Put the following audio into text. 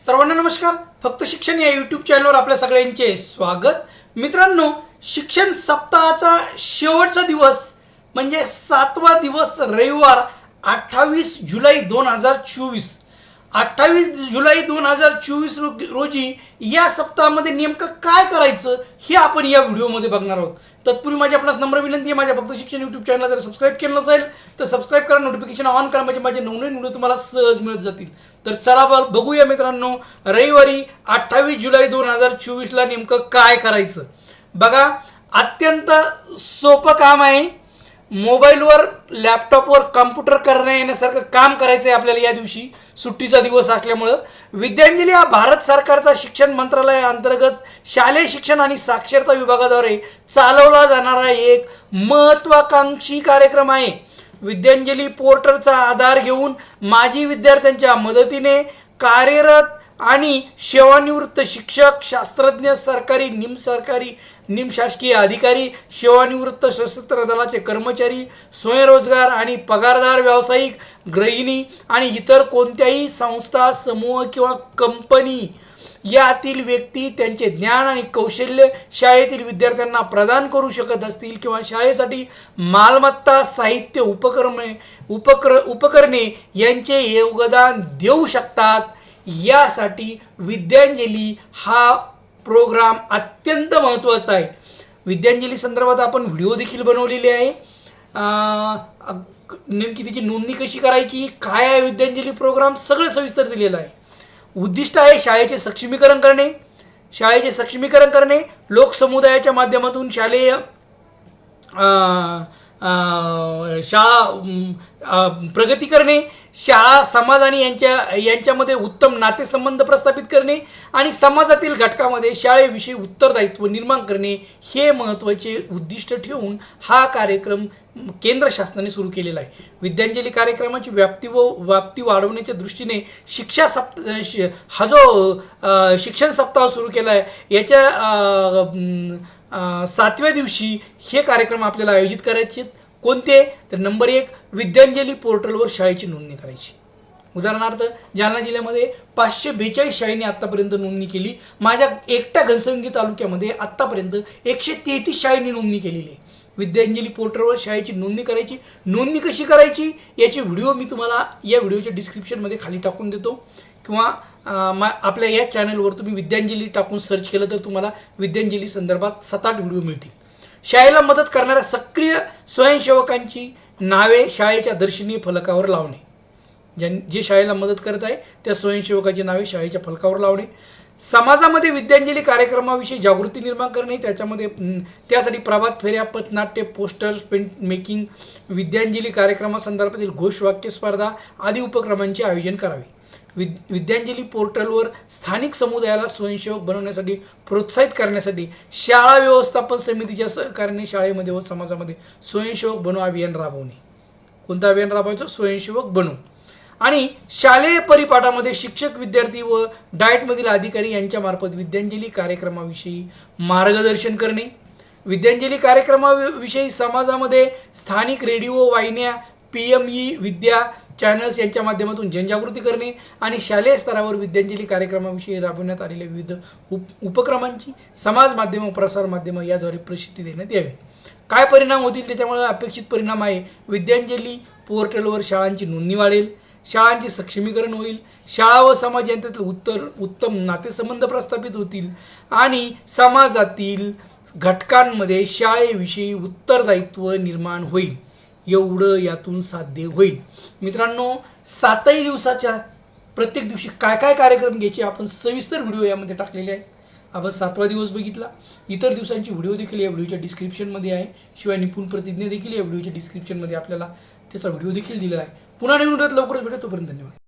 सर्वांना नमस्कार. फक्त शिक्षण या यूट्यूब चॅनलवर आपल्या सगळ्यांचे स्वागत. मित्रांनो शिक्षण सप्ताहाचा शेवटचा दिवस म्हणजे सातवा दिवस रविवार अठ्ठावीस जुलै दोन हजार चोवीस. अठ्ठावीस जुलै दोन हजार चोवीस रोजी या सप्ताहामध्ये नेमकं काय करायचं हे आपण या व्हिडिओमध्ये बघणार आहोत. तत्पूर्वी माझी आपणास नम्र विनंती आहे माझ्या फक्त शिक्षण यूट्यूब चॅनल जर सबस्क्राईब केलं नसेल तर सबस्क्राईब करा नोटिफिकेशन ऑन करा म्हणजे माझे नवनवीन व्हिडिओ तुम्हाला सहज मिळत जातील. तर चला बघूया मित्रांनो रविवारी अठ्ठावीस जुलै दोन हजार चोवीसला नेमकं काय करायचं. बघा अत्यंत सोपं काम आहे. मोबाईलवर लॅपटॉपवर कम्प्युटर करण्या येण्यासारखं काम करायचं आहे आपल्याला या दिवशी. सुट्टीचा दिवस असल्यामुळं. विद्यांजली हा भारत सरकारचा शिक्षण मंत्रालयाअंतर्गत शालेय शिक्षण आणि साक्षरता विभागाद्वारे चालवला जाणारा एक महत्त्वाकांक्षी कार्यक्रम आहे. विद्यांजली पोर्टलचा आधार घेऊन माजी विद्यार्थ्यांच्या मदतीने कार्यरत आणि सेवानिवृत्त शिक्षक शास्त्रज्ञ सरकारी निमसरकारी निमशासकीय अधिकारी सेवानिवृत्त सशस्त्र दलाचे कर्मचारी स्वयंरोजगार आणि पगारदार व्यावसायिक गृहिणी आणि इतर कोणत्याही संस्था समूह किंवा कंपनी. यातील व्यक्ती त्यांचे ज्ञान आणि कौशल्य शाळेतील विद्यार्थ्यांना प्रदान करू शकत असतील किंवा शाळेसाठी मालमत्ता साहित्य उपकरणे उपकर उपकरणे यांचे योगदान देऊ शकतात. यासाठी विद्यांजली हा प्रोग्राम अत्यंत महत्त्वाचा आहे. विद्यांजली संदर्भात आपण व्हिडिओ देखील बनवलेले आहे. नेमकी तिची नोंदणी कशी करायची काय आहे विद्यांजली प्रोग्राम सगळं सविस्तर दिलेलं आहे. उद्दिष्ट आहे शाळेचे सक्षमीकरण करणे. शाळेचे सक्षमीकरण करणे लोकसमुदायाच्या माध्यमातून शालेय शाळा प्रगती करणे शाळा समाज आणि यांच्या यांच्यामध्ये उत्तम नातेसंबंध प्रस्थापित करणे आणि समाजातील घटकामध्ये शाळेविषयी उत्तरदायित्व निर्माण करणे हे महत्त्वाचे उद्दिष्ट ठेवून हा कार्यक्रम केंद्र शासनाने सुरू केलेला आहे. विद्यांजली कार्यक्रमाची व्याप्ती व व्याप्ती वाढवण्याच्या दृष्टीने शिक्षा सप्त हा जो शिक्षण सप्ताह सुरू केला आहे याच्या सातव्या दिवशी हे कार्यक्रम आपल्याला आयोजित करायचे कोणते? तर नंबर एक विद्यांजली पोर्टलवर शाळेची नोंदणी करायची. उदाहरणार्थ जालना जिल्ह्यामध्ये पाचशे बेचाळीस शाळेने आत्तापर्यंत नोंदणी केली. माझ्या एकट्या घनसंगी तालुक्यामध्ये आत्तापर्यंत एकशे तेहतीस शाळेने नोंदणी केलेली आहे. विद्यांजली पोर्टलवर शाळेची नोंदणी करायची. नोंदणी कशी करायची? याचे व्हिडिओ मी तुम्हाला या व्हिडिओच्या डिस्क्रिप्शनमध्ये खाली टाकून देतो. किंवा मा आपल्या या चॅनलवर तुम्ही विद्यांजली टाकून सर्च केलं तर तुम्हाला विद्यांजली संदर्भात सात आठ व्हिडिओ मिळतील. शाळेला मदत करणाऱ्या सक्रिय स्वयंसेवकांची नावे शाळेच्या दर्शनीय फलकावर लावणे. ज्यां जे शाळेला मदत करत आहे त्या स्वयंसेवकाची नावे शाळेच्या फलकावर लावणे. समाजामध्ये विद्यांजली कार्यक्रमाविषयी जागृती निर्माण करणे त्याच्यामध्ये त्यासाठी प्रभात फेऱ्या पथनाट्य पोस्टर्स पेंट मेकिंग विद्यांजली कार्यक्रमासंदर्भातील घोषवाक्य स्पर्धा आदी उपक्रमांचे आयोजन करावे. विद विद्यांजली पोर्टलवर स्थानिक समुदायाला स्वयंसेवक बनवण्यासाठी प्रोत्साहित करण्यासाठी शाळा व्यवस्थापन समितीच्या सहकार्याने शाळेमध्ये व समाजामध्ये स्वयंसेवक बनू अभियान राबवणे. कोणतं अभियान राबवायचं? स्वयंसेवक बनू आणि शालेय परिपाठामध्ये शिक्षक विद्यार्थी व डाएटमधील अधिकारी यांच्यामार्फत विद्यांजली कार्यक्रमाविषयी मार्गदर्शन करणे विद्यांजली कार्यक्रमाविषयी समाजामध्ये स्थानिक रेडिओ वाहिन्या P M e Vidya channels यांच्या माध्यमातून जनजागृती करणे आणि शालेय स्तरावर विद्यांजली कार्यक्रमाविषयी राबवण्यात आलेल्या विविध उप उपक्रमांची समाज माध्यम प्रसार माध्यम याद्वारे प्रसिद्धी देण्यात यावी. काय परिणाम होतील त्याच्यामुळे अपेक्षित परिणाम आहे विद्यांजली पोर्टलवर शाळांची नोंदणी वाढेल शाळांचे सक्षमीकरण होईल. शाळा व समाज यांच्यातील उत्तर उत्तम नातेसंबंध प्रस्थापित होतील आणि समाजातील घटकांमध्ये शाळेविषयी उत्तरदायित्व निर्माण होईल. एवढं यातून साध्य होईल. मित्रांनो सातही दिवसाच्या प्रत्येक दिवशी काय काय कार्यक्रम घ्यायचे आपण सविस्तर व्हिडिओ यामध्ये टाकलेले आहे आपण सातवा दिवस बघितला. इतर दिवसांची व्हिडिओ देखील या व्हिडिओच्या डिस्क्रिप्शनमध्ये आहे. शिवाय निपुण प्रतिज्ञा देखील या व्हिडिओच्या डिस्क्रिप्शनमध्ये आपल्याला त्याचा व्हिडिओ देखील दिलेला आहे. पुन्हा नवीन व्हिडिओत लवकरच भेटू तोपर्यंत धन्यवाद.